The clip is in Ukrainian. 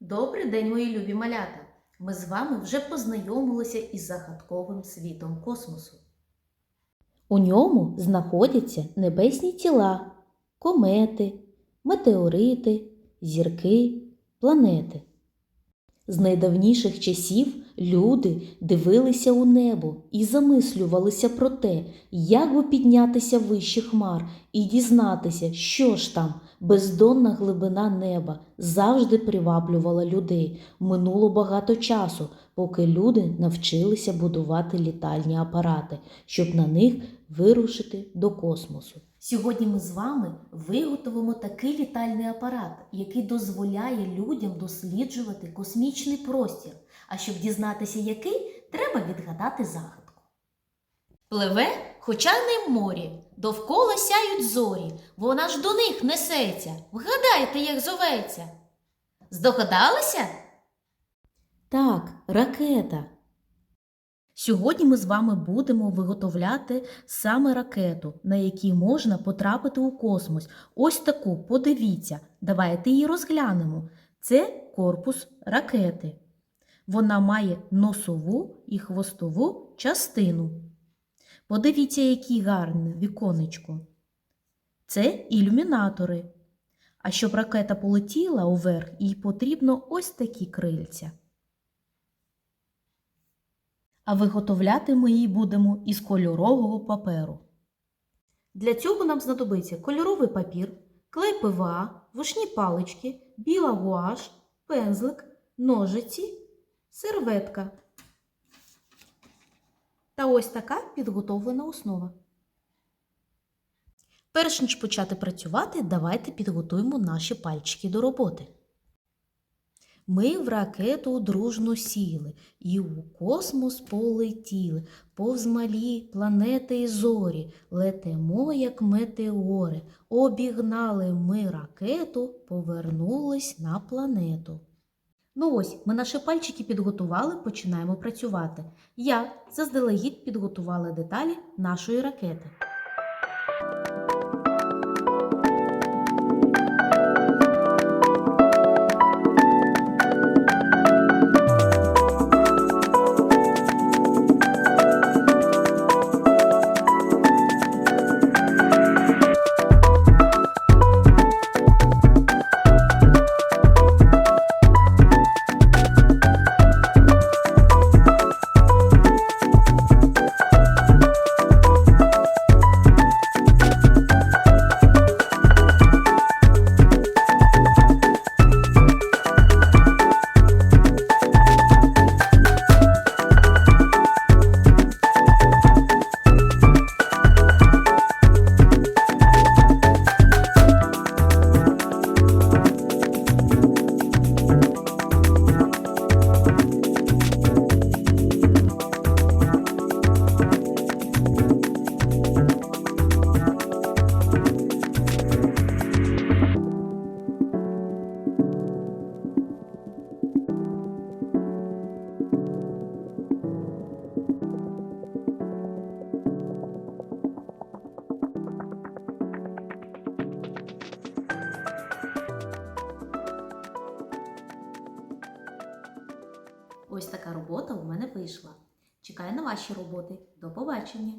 Добрий день, мої любі малята! Ми з вами вже познайомилися із загадковим світом космосу. У ньому знаходяться небесні тіла, комети, метеорити, зірки, планети. З найдавніших часів люди дивилися у небо і замислювалися про те, як би піднятися вище хмар і дізнатися, що ж там бездонна глибина неба завжди приваблювала людей. Минуло багато часу, поки люди навчилися будувати літальні апарати, щоб на них вирушити до космосу. Сьогодні ми з вами виготовимо такий літальний апарат, який дозволяє людям досліджувати космічний простір. А щоб дізнатися, який, треба відгадати загадку. Пливе, хоча не в морі, довкола сяють зорі, вона ж до них несеться. Вгадайте, як зоветься. Здогадалися? Так, ракета. Сьогодні ми з вами будемо виготовляти саме ракету, на якій можна потрапити у космос. Ось таку, подивіться, давайте її розглянемо. Це корпус ракети. Вона має носову і хвостову частину. Подивіться, які гарне віконечко. Це ілюмінатори. А щоб ракета полетіла уверх, їй потрібно ось такі крильця. А виготовляти ми її будемо із кольорового паперу. Для цього нам знадобиться кольоровий папір, клей ПВА, вушні палички, біла гуаш, пензлик, ножиці, серветка. Та ось така підготовлена основа. Перш ніж почати працювати, давайте підготуємо наші пальчики до роботи. Ми в ракету дружно сіли і у космос полетіли, повз малі планети і зорі, летимо, як метеори, обігнали ми ракету, повернулись на планету. Ну ось, ми наші пальчики підготували, починаємо працювати. Я заздалегідь підготувала деталі нашої ракети. Ось така робота у мене вийшла. Чекаю на ваші роботи. До побачення!